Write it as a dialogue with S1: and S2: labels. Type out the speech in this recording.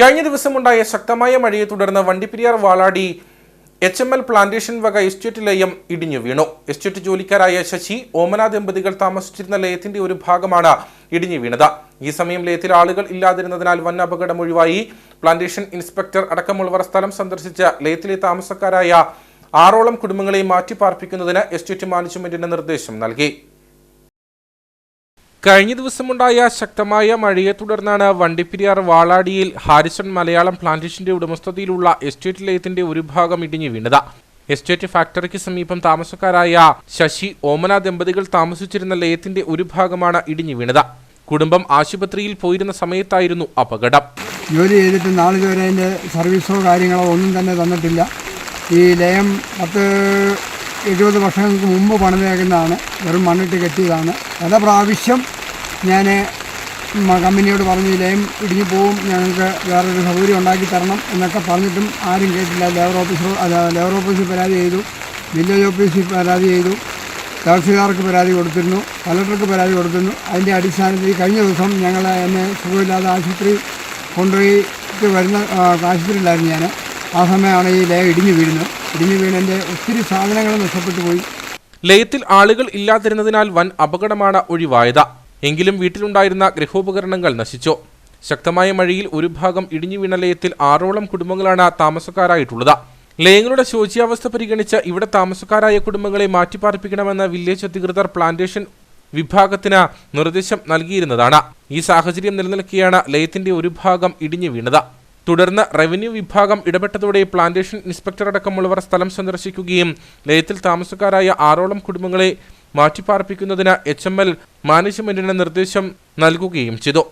S1: കഴിഞ്ഞ ദിവസമുണ്ടായ ശക്തമായ മഴയെ തുടർന്ന് Vandiperiyar Valadi H M L plantation വക എസ്റ്റേറ്റ് ലയം ഇടിഞ്ഞു വീണു. എസ്റ്റേറ്റ് ജോലിക്കാരായ ശശി ഓമന ദമ്പതികൾ താമസിച്ചിരുന്ന ലയത്തിന്റെ ഒരു ഭാഗമാണ് ഇടിഞ്ഞു വീണത്. ഈ സമയം ലയത്തിൽ ആളുകൾ ഇല്ലാതിരുന്നതിനാൽ വൻ അപകടം ഒഴിവായി. പ്ലാന്റേഷൻ ഇൻസ്പെക്ടർ അടക്കമുള്ളവർ സ്ഥലം സന്ദർശിച്ച് ലയത്തിലെ താമസക്കാരായ ആറോളം കുടുംബങ്ങളെ മാറ്റിപ്പാർപ്പിക്കുന്നതിന് എസ്റ്റേറ്റ് മാനേജ്മെന്റിന് നിർദ്ദേശം നൽകി. കഴിഞ്ഞ ദിവസമുണ്ടായ ശക്തമായ മഴയെ തുടർന്നാണ് വണ്ടിപ്പെരിയാർ വാളാടിയിൽ ഹാരിസൺ മലയാളം പ്ലാന്റേഷന്റെ ഉടമസ്ഥതയിലുള്ള എസ്റ്റേറ്റ് ലയത്തിന്റെ ഒരു ഭാഗം ഇടിഞ്ഞു വീണത്. എസ്റ്റേറ്റ് ഫാക്ടറിക്ക് സമീപം താമസക്കാരായ ശശി ഓമന ദമ്പതികൾ താമസിച്ചിരുന്ന ലയത്തിന്റെ ഒരു ഭാഗമാണ് ഇടിഞ്ഞു വീണത്. കുടുംബം ആശുപത്രിയിൽ പോയിരുന്ന സമയത്തായിരുന്നു അപകടം.
S2: ജോലി ചെയ്തിട്ട് നാളിതുവരെ അതിന്റെ സർവീസോ കാര്യങ്ങളോ ഒന്നും തന്നെ തന്നിട്ടില്ല. ഈ ലയം പത്ത് എഴുപത് വർഷങ്ങൾക്ക് മുമ്പ് പണിതേക്കുന്നതാണ്. വെറും മണ്ണിട്ട് കെട്ടിയതാണ്. പല പ്രാവശ്യം ഞാൻ കമ്പനിയോട് പറഞ്ഞു ലയം ഇടിഞ്ഞു പോവും ഞങ്ങൾക്ക് വേറൊരു സൗകര്യം ഉണ്ടാക്കി തരണം എന്നൊക്കെ പറഞ്ഞിട്ടും ആരും കേട്ടില്ല. ലേബർ ഓഫീസർ ലേബർ ഓഫീസിൽ പരാതി ചെയ്തു വില്ലേജ് ഓഫീസിൽ പരാതി ചെയ്തു തഹസിൽദാർക്ക് പരാതി കൊടുത്തിരുന്നു കലക്ടർക്ക് പരാതി കൊടുത്തിരുന്നു. അതിന്റെ അടിസ്ഥാനത്തിൽ കഴിഞ്ഞ ദിവസം ഞങ്ങൾ എന്നെ സുഖമില്ലാതെ ആശുപത്രി കൊണ്ടുപോയിട്ട് വരുന്ന ആശുപത്രിയിലായിരുന്നു ഞാൻ ആ സമയമാണ് ഈ ലേ ഇടിഞ്ഞു വീഴുന്നത്. ഇടിഞ്ഞു വീണതിന്റെ ഒത്തിരി സാധനങ്ങൾ നഷ്ടപ്പെട്ടു പോയി.
S1: ലയത്തിൽ ആളുകൾ ഇല്ലാതിരുന്നതിനാൽ വൻ അപകടമാണ് ഒഴിവായത്. എങ്കിലും വീട്ടിലുണ്ടായിരുന്ന ഗൃഹോപകരണങ്ങൾ നശിച്ചു. ശക്തമായ മഴയിൽ ഒരു ഭാഗം ഇടിഞ്ഞു വീണ ലയത്തിൽ ആറോളം കുടുംബങ്ങളാണ് താമസക്കാരായിട്ടുള്ളത്. ലയങ്ങളുടെ ശോച്യാവസ്ഥ പരിഗണിച്ച് ഇവിടെ താമസക്കാരായ കുടുംബങ്ങളെ മാറ്റിപ്പാർപ്പിക്കണമെന്ന് വില്ലേജ് അധികൃതർ പ്ലാന്റേഷൻ വിഭാഗത്തിന് നിർദ്ദേശം നൽകിയിരുന്നതാണ്. ഈ സാഹചര്യം നിലനിൽക്കെയാണ് ലയത്തിന്റെ ഒരു ഭാഗം ഇടിഞ്ഞു വീണത്. തുടർന്ന് റവന്യൂ വിഭാഗം ഇടപെട്ടതോടെ പ്ലാന്റേഷൻ ഇൻസ്പെക്ടർ അടക്കമുള്ളവർ സ്ഥലം സന്ദർശിക്കുകയും ലയത്തിൽ താമസക്കാരായ ആറോളം കുടുംബങ്ങളെ മാറ്റിപ്പാർപ്പിക്കുന്നതിന് എച്ച് എം എൽ മാനേജ്മെന്റിന് നിർദ്ദേശം നൽകുകയും ചെയ്തു.